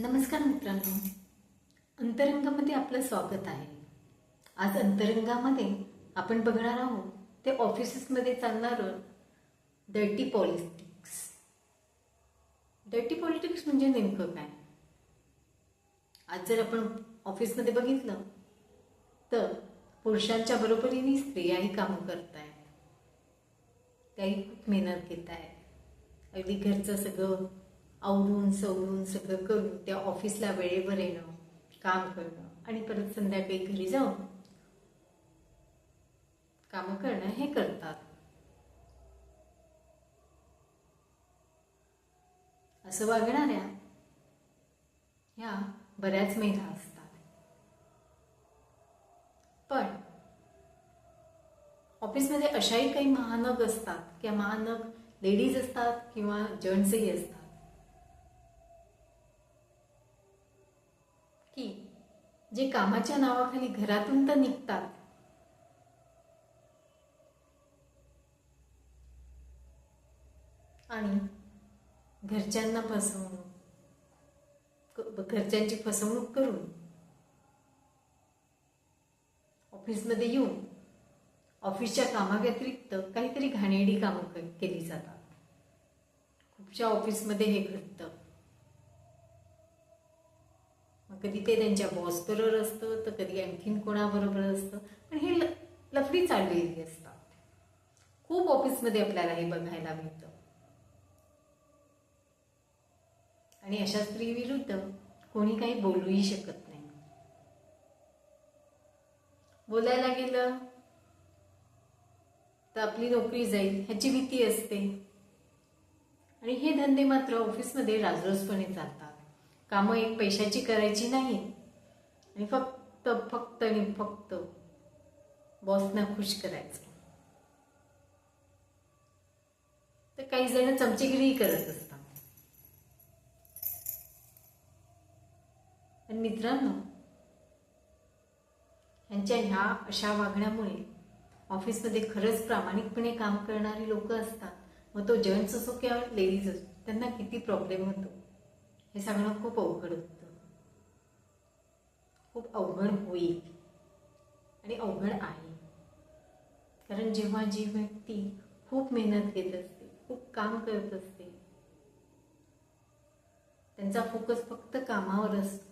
नमस्कार मित्रांनो. अंतरंगामध्ये आपलं स्वागत आहे. आज अंतरंगामध्ये आपण बघणार आहोत ते ऑफिसेसमध्ये चालणारं डर्टी पॉलिटिक्स डर्टी पॉलिटिक्स म्हणजे नेमकं काय? आज जर आपण ऑफिसमध्ये बघितलं तर पुरुषांच्या बरोबरीने स्त्रियाही कामं करत आहेत त्याही खूप मेहनत घेत आहेत अगदी घरचं सगळं आवरून सवरून सगळं करून त्या ऑफिसला वेळेवर येणं काम करणं आणि परत संध्याकाळी घरी जाऊन कामं करणं हे करतात. असं वागणाऱ्या ह्या बऱ्याच महिला असतात. पण ऑफिसमध्ये अशाही काही महानग असतात किंवा महानग लेडीज असतात किंवा जेंट्सही असतात. की जे कामाच्या नावाखाली घरातून तर निघतात. आणि घरच्यांना फसवणूक घरच्यांची फसवणूक करून ऑफिसमध्ये येऊन ऑफिसच्या कामाव्यतिरिक्त काहीतरी घाणेरडी कामं केली जातात. खूपशा ऑफिसमध्ये हे घडतं. कधी ते त्यांच्या बॉस बरोबर असतं तर कधी आणखीन कोणाबरोबर असतं. पण हे ल- लफडी चाललेली असतात. खूप ऑफिसमध्ये आपल्याला हे बघायला मिळतं. आणि अशा स्त्रीविरुद्ध कोणी काही बोलूही शकत नाही. बोलायला गेलं तर आपली नोकरी जाईल ह्याची भीती असते. आणि हे धंदे मात्र ऑफिसमध्ये राजरोसपणे चालतात. कामं एक पैशाची करायची नाही. आणि फक्त फक्त आणि फक्त बॉसना खुश करायचं. तर काही जण चमचेगिरी करत असतात. पण मित्रांनो यांच्या ह्या अशा वागण्यामुळे ऑफिसमध्ये खरंच प्रामाणिकपणे काम करणारी लोक असतात. मग तो जेंट्स असो किंवा लेडीज असो त्यांना किती प्रॉब्लेम होतो? हे सगळं खूप अवघड होतं. खूप अवघड होईल. आणि अवघड आहे. कारण जेव्हा जी व्यक्ती खूप मेहनत घेत असते खूप काम करत असते त्यांचा फोकस फक्त कामावर असतो.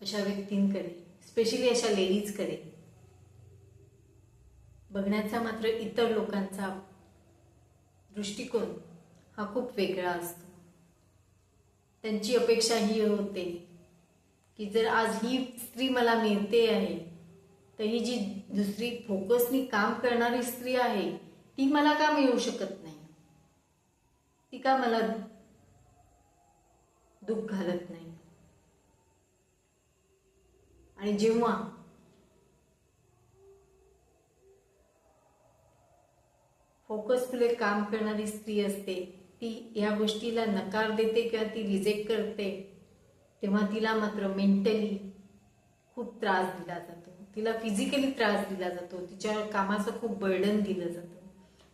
अशा व्यक्तींकडे स्पेशली अशा लेडीजकडे बघण्याचा मात्र इतर लोकांचा दृष्टिकोन हा खूप वेगळा असतो. त्यांची अपेक्षा ही होते की जर आज ही स्त्री मला मिळते आहे तर ही जी दुसरी फोकसनी काम करणारी स्त्री आहे ती मला का मिळू शकत नाही? ती का मला दुःख घालत नाही? आणि जेव्हा फोकसफुले काम करणारी स्त्री असते ती या गोष्टीला नकार देते किंवा ती रिजेक्ट करते तेव्हा तिला मात्र मेंटली खूप त्रास दिला जातो. तिला फिजिकली त्रास दिला जातो. तिच्या कामाचं खूप बर्डन दिलं जातं.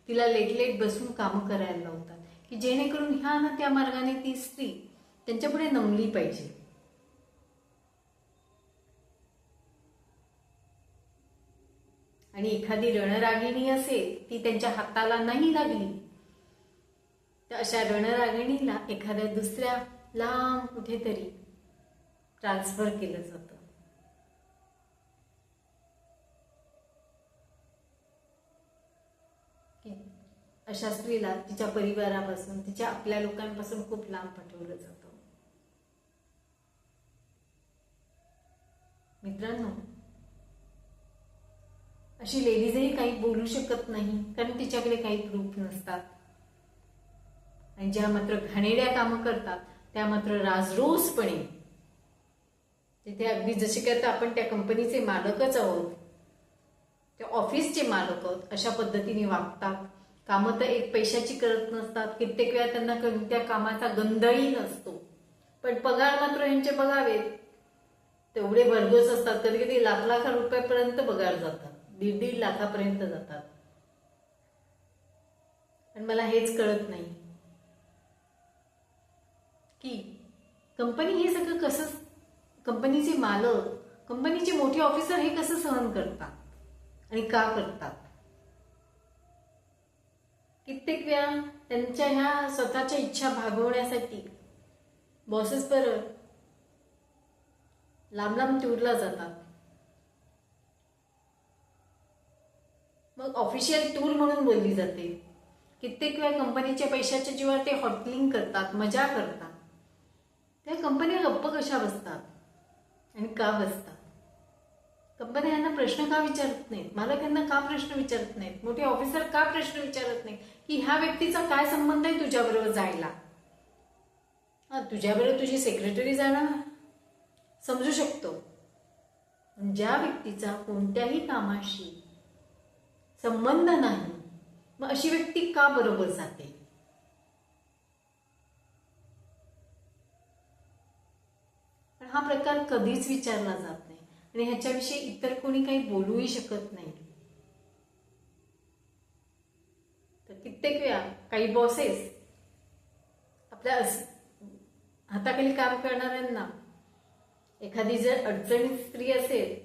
तिला लेट लेट बसून कामं करायला लावतात. की जेणेकरून ह्या ना त्या मार्गाने ती स्त्री त्यांच्यापुढे नमली पाहिजे. आणि एखादी रणरागिणी असेल ती त्यांच्या हाताला नाही लागली तर अशा रणरागिणीला एखाद्या दुसऱ्या लांब कुठेतरी ट्रान्सफर केलं जातं. अशा स्त्रीला तिच्या परिवारापासून तिच्या आपल्या लोकांपासून खूप लांब पाठवलं जातं. मित्रांनो अशी लेडीजही काही बोलू शकत नाही कारण तिच्याकडे काही प्रूफ नसतात. आणि ज्या मात्र घाणेऱ्या कामं करतात त्या मात्र राजरोसपणे. तिथे अगदी जशी की आता आपण त्या कंपनीचे मालकच आहोत त्या ऑफिसचे मालक आहोत अशा पद्धतीने वागतात. कामं तर एक पैशाची करत नसतात. कित्येक वेळा त्यांना कोणत्या कामाचा गंधही नसतो. पण पगार मात्र यांचे बघावेत. तेवढे भरघोस असतात कधी कधी लाख लाख रुपयापर्यंत पगार जातात. दीड दीड लाखापर्यंत जातात. पण मला हेच कळत नाही. की कंपनी हे सगळं कसं कंपनीचे मालक कंपनीचे मोठे ऑफिसर हे कसं सहन करतात आणि का करतात? कित्येक वेळा त्यांच्या ह्या स्वतःच्या इच्छा भागवण्यासाठी बॉसेस बरोबर लांब लांब टूरला जातात. मग ऑफिशियल टूर म्हणून बोलली जाते. कित्येक वेळा कंपनीच्या पैशाच्या जीवावर ते हॉटलिंग करतात मजा करतात. त्या कंपन्या गप्प कशा बसतात? आणि का बसतात? कंपन्या यांना प्रश्न का विचारत नाहीत? मालक यांना का प्रश्न विचारत नाहीत? मोठे ऑफिसर का प्रश्न विचारत नाहीत? की ह्या व्यक्तीचा काय संबंध आहे तुझ्याबरोबर जायला? हा तुझ्याबरोबर तुझी सेक्रेटरी जाणार? समजू शकतो. पण ज्या व्यक्तीचा कोणत्याही कामाशी संबंध नाही मग अशी व्यक्ती का बरोबर जाते पण हा प्रकार कधीच विचारला जात नाही. आणि ह्याच्याविषयी इतर कोणी काही बोलूही शकत नाही. तर कित्येक वेळा काही बॉसेस आपल्या हाताखाली काम करणाऱ्यांना एखादी जर अडचणीत स्त्री असेल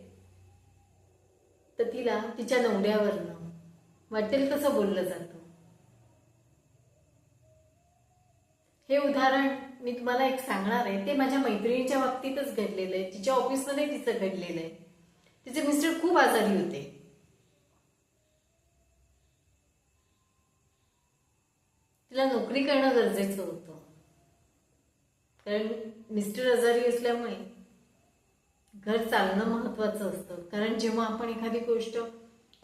तर तिला तिच्या नवऱ्यावरनं वाटेल तसं बोललं जातं. हे उदाहरण मी तुम्हाला एक सांगणार आहे ते माझ्या मैत्रिणीच्या बाबतीतच घडलेलं आहे तिच्या ऑफिसमध्ये तिचं घडलेलं आहे. तिचे मिस्टर खूप आजारी होते. तिला नोकरी करणं गरजेचं होतं. कारण मिस्टर आजारी असल्यामुळे घर चालणं महत्वाचं असतं. कारण जेव्हा आपण एखादी गोष्ट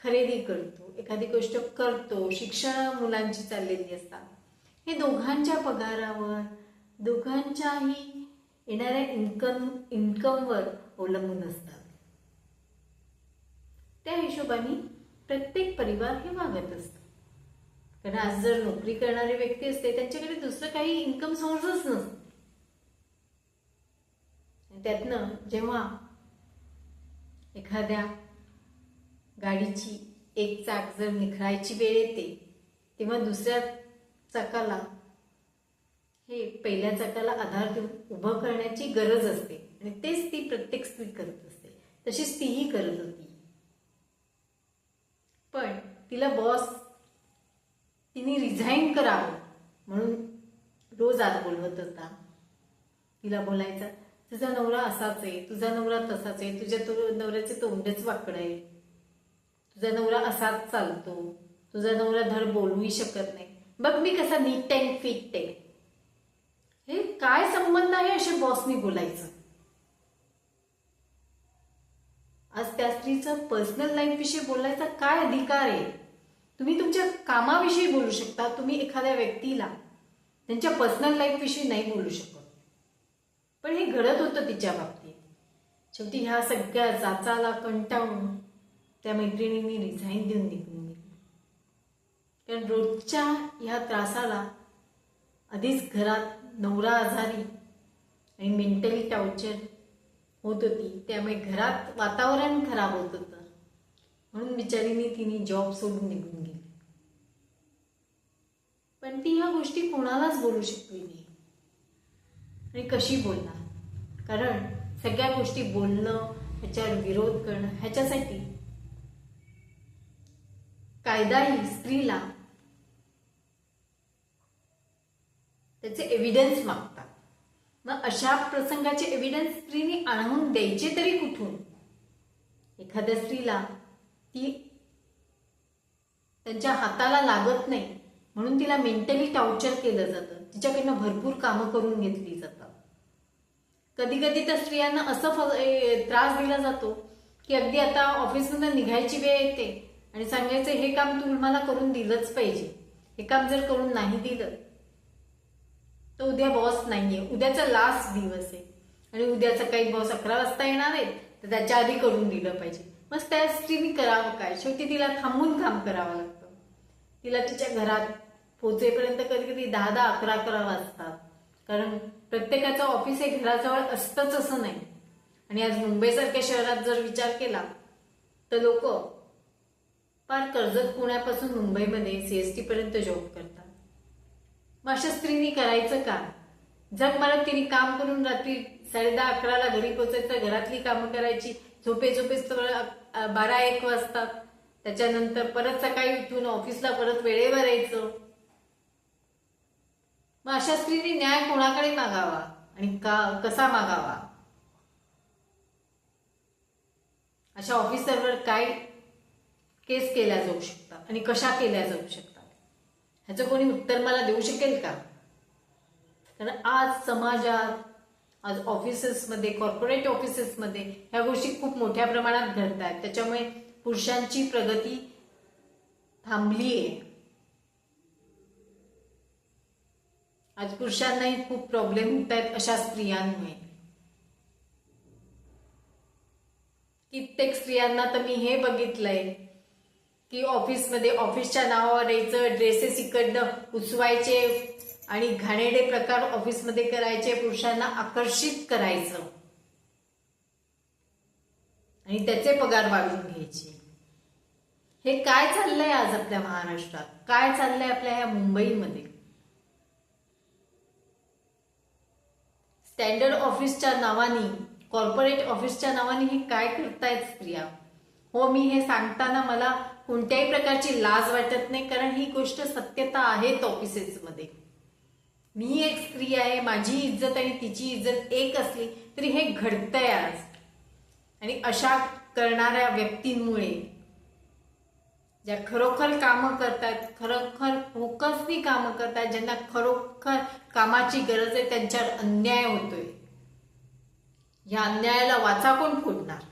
खरेदी करतो एखादी गोष्ट करतो शिक्षण मुलांची चाललेली असतात. हे दोघांच्या पगारावर दोघांच्याही येणाऱ्या इन्कम इन्कमवर अवलंबून असतात. त्या हिशोबाने प्रत्येक परिवार हे वागत असतो. कारण आज जर नोकरी करणारी व्यक्ती असते त्यांच्याकडे दुसरं काही इन्कम सोर्सच नसतं. त्यातनं जेव्हा एखाद्या गाडीची एक चाक जर निखळायची वेळ येते तेव्हा दुसऱ्या चाकाला हे पहिल्या चाकाला आधार देऊन उभं करण्याची गरज असते. आणि तेच ती प्रत्येक स्त्री करत असते. तशीच तीही करत होती. पण तिला बॉस तिने रिझाईन करावं म्हणून रोज आत बोलवत होता. तिला बोलायचा तुझा नवरा असाच आहे तुझा नवरा तसाच आहे तुझ्या तो नवऱ्याचे तोंडच वाकडं आहे. तुझा नवरा असाच चालतो तुझा नवरा धड बोलूही शकत नाही. बघ मी कसा नीट टँक फिट आहे. काय संबंध आहे असे बॉसनी बोलायचं? आज त्या स्त्रीचं पर्सनल लाईफ विषयी बोलायचा काय अधिकार आहे? तुम्ही तुमच्या कामाविषयी बोलू शकता तुम्ही एखाद्या व्यक्तीला त्यांच्या पर्सनल लाईफ विषयी नाही बोलू शकत. पण हे घडत होतं तिच्या बाबतीत. शेवटी ह्या सगळ्या जाचाला कंटाळून त्या मैत्रिणींनी रिझाईन देऊन निघून गेली. कारण रोजच्या ह्या त्रासाला आधीच घरात नवरा आजारी आणि मेंटली टॉर्चर होत होती. त्यामुळे घरात वातावरण खराब होत होतं. म्हणून बिचारीने तिने जॉब सोडून निघून गेली. पण ती ह्या गोष्टी कोणालाच बोलू शकली नाही. आणि कशी बोलणार? कारण सगळ्या गोष्टी बोलणं ह्याच्यावर विरोध करणं ह्याच्यासाठी कायदाही स्त्रीला त्याचे एव्हिडन्स मागतात. मग अशा प्रसंगाचे एव्हिडन्स स्त्रीने आणून द्यायचे तरी कुठून? एखाद्या स्त्रीला ती त्यांच्या हाताला लागत नाही म्हणून तिला मेंटली टॉर्चर केलं जातं. तिच्याकडनं भरपूर कामं करून घेतली जातात. कधी कधी त्या स्त्रियांना असं फ ए, त्रास दिला जातो की अगदी आता ऑफिसमधून निघायची वेळ येते आणि सांगायचं हे काम तू मला करून दिलंच पाहिजे. हे काम जर करून नाही दिलं तर उद्या बॉस नाहीये. उद्याचा लास्ट दिवस आहे. आणि उद्या सकाळी बॉस अकरा वाजता येणार आहे तर त्याच्या आधी करून दिलं पाहिजे. मग त्या स्त्रीने करावं काय? शेवटी तिला थांबून काम करावं लागतं. तिला तिच्या घरात पोहोचेपर्यंत कधी कधी दहा दहा अकरा अकरा वाजतात. कारण प्रत्येकाचं ऑफिस हे घराजवळ असतंच असं नाही. आणि आज मुंबईसारख्या शहरात जर विचार केला तर लोक फार कर्जत पुण्यापासून मुंबईमध्ये सीएसटी पर्यंत जॉब करतात. मग अशा स्त्रीनी करायचं का जग मला तिने काम करून रात्री साडे दहा अकराला घरी पोचायचं घरातली कामं करायची. झोपे झोपेच बारा एक वाजतात त्याच्यानंतर परत सकाळी उठून ऑफिसला परत वेळेवर यायचं मग अशा स्त्रीने न्याय कोणाकडे मागावा आणि का कसा मागावा? अशा ऑफिसरवर काय केस केल्या जाऊ शकतात आणि कशा केल्या जाऊ शकतात? ह्याचं कोणी उत्तर मला देऊ शकेल का? कारण आज समाजात आज ऑफिसेसमध्ये कॉर्पोरेट ऑफिसेसमध्ये ह्या गोष्टी खूप मोठ्या प्रमाणात घडत आहेत त्याच्यामुळे पुरुषांची प्रगती थांबली आहे आज पुरुषांनाही खूप प्रॉब्लेम होत आहेत अशा स्त्रियांमुळे. कित्येक स्त्रियांना तर मी हे बघितलंय. की ऑफिसमध्ये ऑफिसच्या नावावर यायचं ड्रेसेस इकडनं उचवायचे आणि घाणेडे प्रकार ऑफिसमध्ये करायचे पुरुषांना आकर्षित करायचं. आणि त्याचे पगार वाढवून घ्यायचे. हे काय चाललंय आज आपल्या महाराष्ट्रात? काय चाललंय आपल्या ह्या मुंबईमध्ये? स्टँडर्ड ऑफिसच्या नावाने कॉर्पोरेट ऑफिसच्या नावाने हे काय करतायत स्त्रिया? हो मी हे सांगताना मला कोणत्याही प्रकारची लाज वाटत नाही कारण ही गोष्ट सत्यता आहेत ऑफिसेसमध्ये मी एक स्त्री आहे माझी इज्जत आणि तिची इज्जत एक असली तरी हे घडतंय आज. आणि अशा करणाऱ्या व्यक्तींमुळे ज्या खरोखर कामं करतात खरोखर फोकसनी कामं करतात ज्यांना खरोखर कामाची गरज आहे त्यांच्यावर अन्याय होतोय. या अन्यायाला वाचा कोण फोडणार?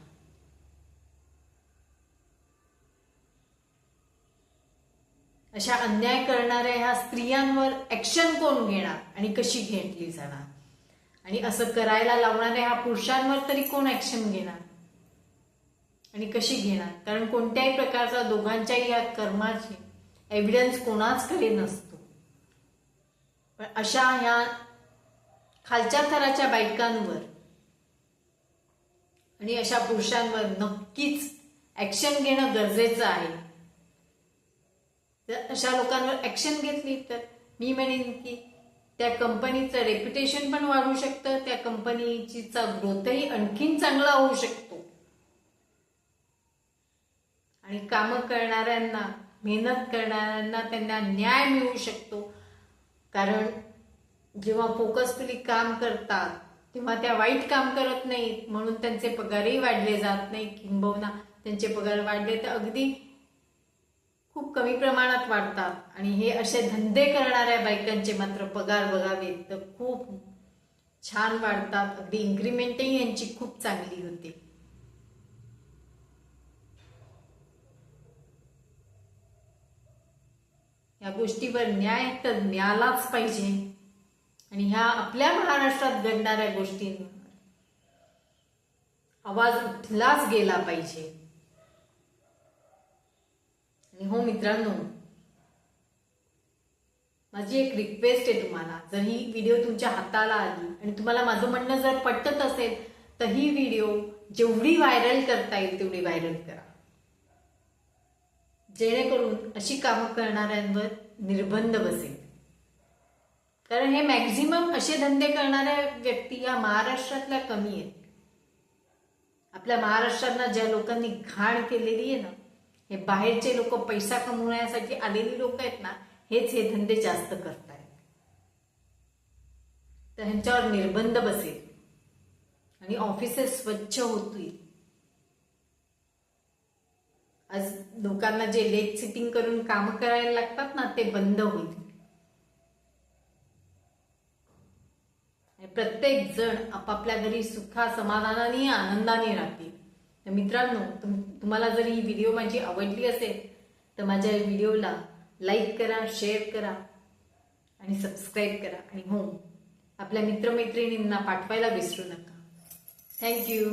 अशा अन्याय करणाऱ्या ह्या स्त्रियांवर ऍक्शन कोण घेणार आणि कशी घेतली जाणार? आणि असं करायला लावणाऱ्या ह्या पुरुषांवर तरी कोण ऍक्शन घेणार? आणि कशी घेणार? कारण कोणत्याही प्रकारचा दोघांच्याही या कर्माचे एव्हिडन्स कोणाचकडे नसतो. पण अशा ह्या खालच्या थराच्या बायकांवर आणि अशा पुरुषांवर नक्कीच ऍक्शन घेणं गरजेचं आहे. जर अशा लोकांवर ऍक्शन घेतली तर मी म्हणेन की त्या कंपनीचं रेप्युटेशन पण वाढू शकतं त्या कंपनीचा ग्रोथही आणखीन चांगला होऊ शकतो. आणि कामं करणाऱ्यांना मेहनत करणाऱ्यांना त्यांना न्याय मिळू शकतो. कारण जेव्हा फोकसफुली काम करतात तेव्हा त्या वाईट काम करत नाहीत म्हणून त्यांचे पगारही वाढले जात नाही. किंबहुना त्यांचे पगार वाढले तर अगदी खूप कमी प्रमाणात वाढतात. आणि हे असे धंदे करणाऱ्या बायकांचे मात्र पगार बघावेत तर खूप छान वाढतात. अगदी इन्क्रीमेंटही यांची खूप चांगली होते. या गोष्टीवर न्याय तर मिळालाच पाहिजे. आणि ह्या आपल्या महाराष्ट्रात घडणाऱ्या गोष्टींवर आवाज उठलाच गेला पाहिजे. आणि हो मित्रांनो माझी एक रिक्वेस्ट आहे तुम्हाला. जर ही व्हिडिओ तुमच्या हाताला आली आणि तुम्हाला माझं म्हणणं जर पटत असेल तर ही व्हिडिओ जेवढी व्हायरल करता येईल तेवढी व्हायरल करा. जेणेकरून अशी कामं करणाऱ्यांवर निर्बंध बसेल. कारण हे मॅक्झिमम असे धंदे करणाऱ्या व्यक्ती या महाराष्ट्रातल्या कमी आहेत. आपल्या महाराष्ट्रांना ज्या लोकांनी घाण केलेली आहे ना हे बाहेरचे लोक पैसा कमवण्यासाठी आलेली लोक आहेत ना हेच हे धंदे जास्त करतायत. तर ह्यांच्यावर निर्बंध बसेल. आणि ऑफिसेस स्वच्छ होतील. आज लोकांना जे लेट सिटिंग करून काम करायला लागतात ना ते बंद होईल. प्रत्येक जण आपापल्या घरी सुखा समाधानाने आनंदाने राहतील. तर मित्रांनो तुम तुम्हाला जर ही व्हिडिओ माझी आवडली असेल तर माझ्या व्हिडिओला लाईक करा शेअर करा आणि सबस्क्राईब करा. आणि हो आपल्या मित्रमैत्रिणींना पाठवायला विसरू नका. थँक्यू